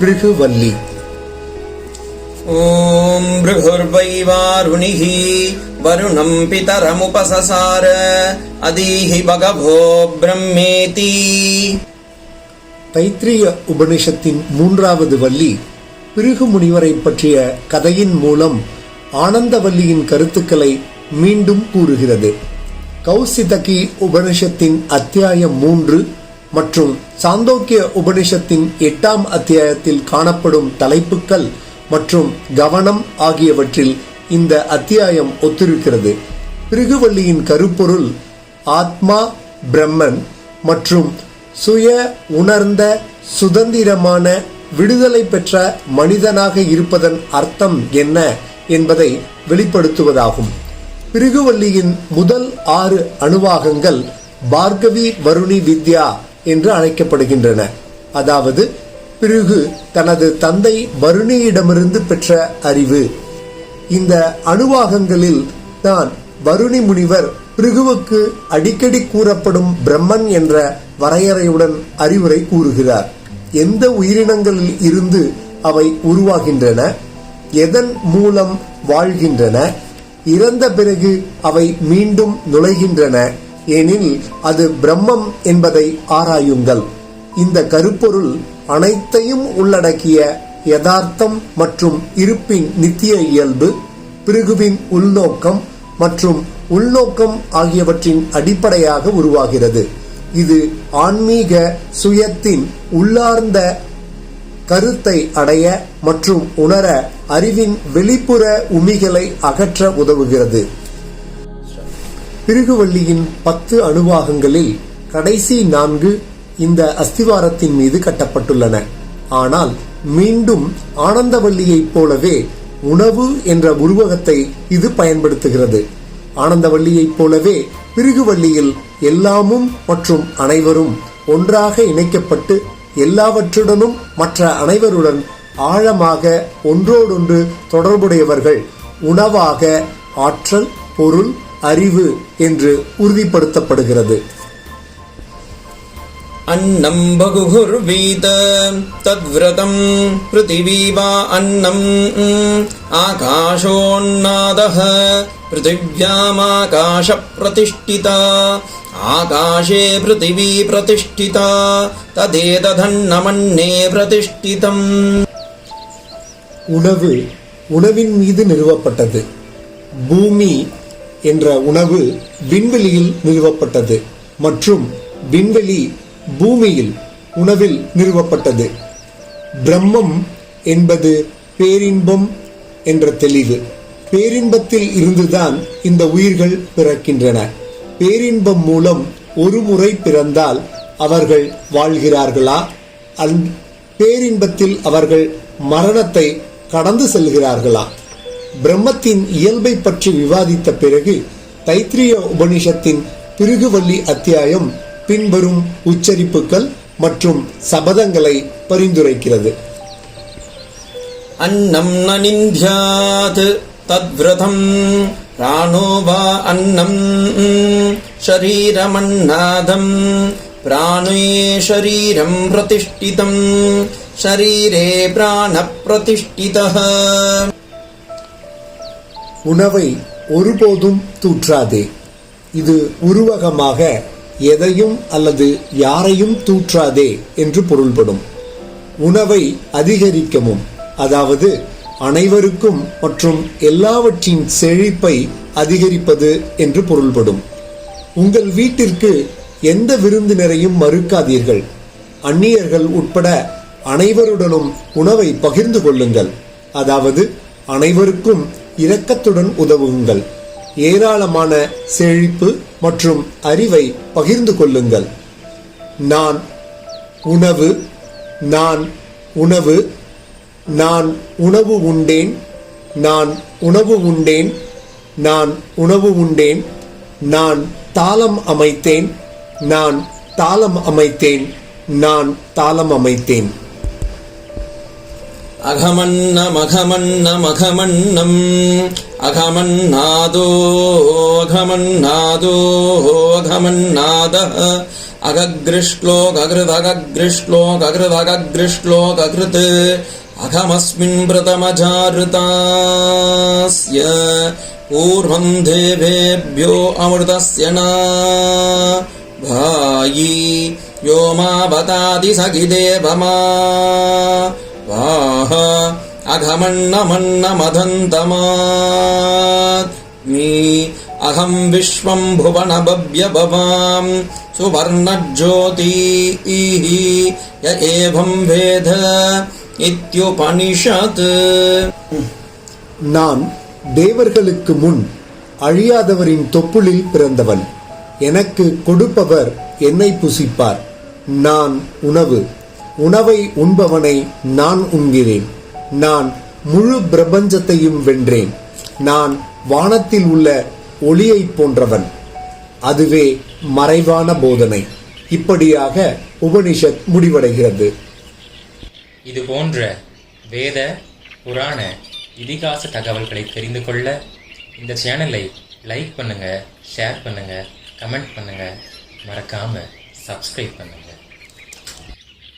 பிருகுவல்லி. ஓம் பிருகுர்வைவாருணிः வருணம் பிதரமுபசசார அதீஹி பகவோ பிரம்மேதி. தைத்திரிய உபனிஷத்தின் மூன்றாவது வள்ளி பிருகு முனிவரை பற்றிய கதையின் மூலம் ஆனந்தவல்லியின் கருத்துக்களை மீண்டும் கூறுகிறது. கௌசிதகி உபனிஷத்தின் அத்தியாயம் மூன்று மற்றும் சாந்தோக்கிய உபனிஷத்தின் எட்டாம் அத்தியாயத்தில் காணப்படும் தலைப்புக்கள் மற்றும் கவனம் ஆகியவற்றில் இந்த அத்தியாயம் ஒத்திருக்கிறது. பிருகுவல்லியின் கருப்பொருள் ஆத்மா பிரம்மன் மற்றும் சுய உணர்ந்த சுதந்திரமான விடுதலை பெற்ற மனிதனாக இருப்பதன் அர்த்தம் என்ன என்பதை வெளிப்படுத்துவதாகும். பிருகுவல்லியின் முதல் ஆறு அணுவாகங்கள் பார்கவி வருணி வித்யா என்று அழைக்கப்படுகின்றன. அதாவது பிருகு தனது தந்தை வருணியிடமிருந்து பெற்ற அறிவு. இந்த அணுவாகங்களில் தான் வருணி முனிவர் பிருகுவுக்கு அடிக்கடி கூறப்படும் பிரம்மன் என்ற வரையறையுடன் அறிவுரை கூறுகிறார். எந்த உயிரினங்களில் இருந்து அவை உருவாகின்றன எதன் மூலம் வாழ்கின்றன இறந்த பிறகு அவை மீண்டும் நுழைகின்றன எனில் அது பிரம்மம் என்பதை ஆராயுங்கள். இந்த கருப்பொருள் அனைத்தையும் உள்ளடக்கிய யதார்த்தம் மற்றும் இருப்பின் நித்திய இயல்பு பிருகுவின் உள்நோக்கம் மற்றும் உள்நோக்கம் ஆகியவற்றின் அடிப்படையாக உருவாகிறது. இது ஆன்மீக சுயத்தின் உள்ளார்ந்த கருத்தை அடைய மற்றும் உணர அறிவின் வெளிப்புற உமிகளை அகற்ற உதவுகிறது. பிருகுவள்ளியின் பத்து அணுவாகங்களில் கடைசி நான்கு இந்த அஸ்திவாரத்தின் மீது கட்டப்பட்டுள்ளன. ஆனால் மீண்டும் ஆனந்தவள்ளியைப் போலவே உணவு என்ற உருவகத்தை இது பயன்படுத்துகிறது. ஆனந்தவள்ளியைப் போலவே பிருகுவள்ளியில் எல்லாமும் மற்றும் அனைவரும் ஒன்றாக இணைக்கப்பட்டு எல்லாவற்றுடனும் மற்ற அனைவருடன் ஆழமாக ஒன்றோடொன்று தொடர்புடையவர்கள் உணவாக ஆற்றல் பொருள் அறிவு என்று உறுதிப்படுத்தப்படுகிறது अन्नम् बहुघुर्वीत तद्व्रतम् पृथिवी वा अन्नम् आकाशोन्नादः पृथिव्यामाकाशप्रतिष्ठिता आकाशे पृथिवी प्रतिष्ठिता तदेतदन्नमन्ये प्रतिष्ठितम् உணவு உணவின் மீது நிறுவப்பட்டது பூமி என்ற உணவு விண்வெளியில் நிறுவப்பட்டது மற்றும் விண்வெளி பூமியில் உணவில் நிறுவப்பட்டது. பிரம்மம் என்பது பேரின்பம் என்ற தெளிவு. பேரின்பத்தில் இருந்துதான் இந்த உயிர்கள் பிறக்கின்றன. பேரின்பம் மூலம் ஒரு முறை பிறந்தால் அவர்கள் வாழ்கிறார்களா? அந் பேரின்பத்தில் அவர்கள் மரணத்தை கடந்து செல்கிறார்களா? பிரம்மத்தின் இயல்பை பற்றி விவாதித்த பிறகு தைத்திரிய உபனிஷத்தின் பிருகுவள்ளி அத்தியாயம் பின்வரும் உச்சரிப்புகள் மற்றும் சபதங்களை பரிந்துரைக்கிறது. அன்னம் நனிந்தியாது தத்விரதம் பிராணோ அன்னம் ஷரீரமன்னாதம் பிராணே ஷரீரம் பிரதிஷ்டிதம் ஷரீரே பிராண பிரதிஷ்டிதः உணவை ஒருபோதும் தூற்றாதே. இது உருவகமாக எதையும் அல்லது யாரையும் தூற்றாதே என்று பொருள்படும். உணவை அதிகரிக்கவும் அதாவது அனைவருக்கும் மற்றும் எல்லாவற்றின் செழிப்பை அதிகரிப்பது என்று பொருள்படும். உங்கள் வீட்டிற்கு எந்த விருந்தினரையும் மறுக்காதீர்கள். அந்நியர்கள் உட்பட அனைவருடனும் உணவை பகிர்ந்து கொள்ளுங்கள். அதாவது அனைவருக்கும் இரக்கத்துடன் உதவுங்கள். ஏராளமான செழிப்பு மற்றும் அறிவை பகிர்ந்து கொள்ளுங்கள். நான் உணவு நான் உணவு நான் உணவு உண்டேன் நான் உணவு உண்டேன் நான் உணவு உண்டேன் நான் தாளம் அமைத்தேன் நான் தாளம் அமைத்தேன் நான் தாளம் அமைத்தேன். अघमन्नमघमन्नमघमन्नम् अघमन्नादो अघमन्नादो अघमन्नादः अगगृश्लोककृदगगृश्लोककृदगगृश्लोककृत् अघमस्मिन् प्रथमजाऋतास्य पूर्वम् देवेभ्यो अमृतस्य न भायी यो मा बताति सखिदेवमा वाह अघमन्नमन्नमधन्तमात् अहम् विश्वम् भुवनभव्यभवाम् सुवर्णज्योतिः य एवम् वेद इत्युपनिषत् நான் தேவர்களுக்கு முன் அழியாதவரின் தொப்புளில் பிறந்தவன் எனக்கு கொடுப்பவர் என்னை புசிப்பார் நான் உணவு உணவை உண்பவனை நான் உண்கிறேன் நான் முழு பிரபஞ்சத்தையும் வென்றேன். நான் வானத்தில் உள்ள ஒளியைப் போன்றவன். அதுவே மறைவான போதனை. இப்படியாக உபனிஷத் முடிவடைகிறது. இது போன்ற வேத புராண இதிகாச தகவல்களை தெரிந்து கொள்ள இந்த சேனலை லைக் பண்ணுங்கள் ஷேர் பண்ணுங்கள் கமெண்ட் பண்ணுங்கள் மறக்காமல் சப்ஸ்கிரைப் பண்ணுங்கள்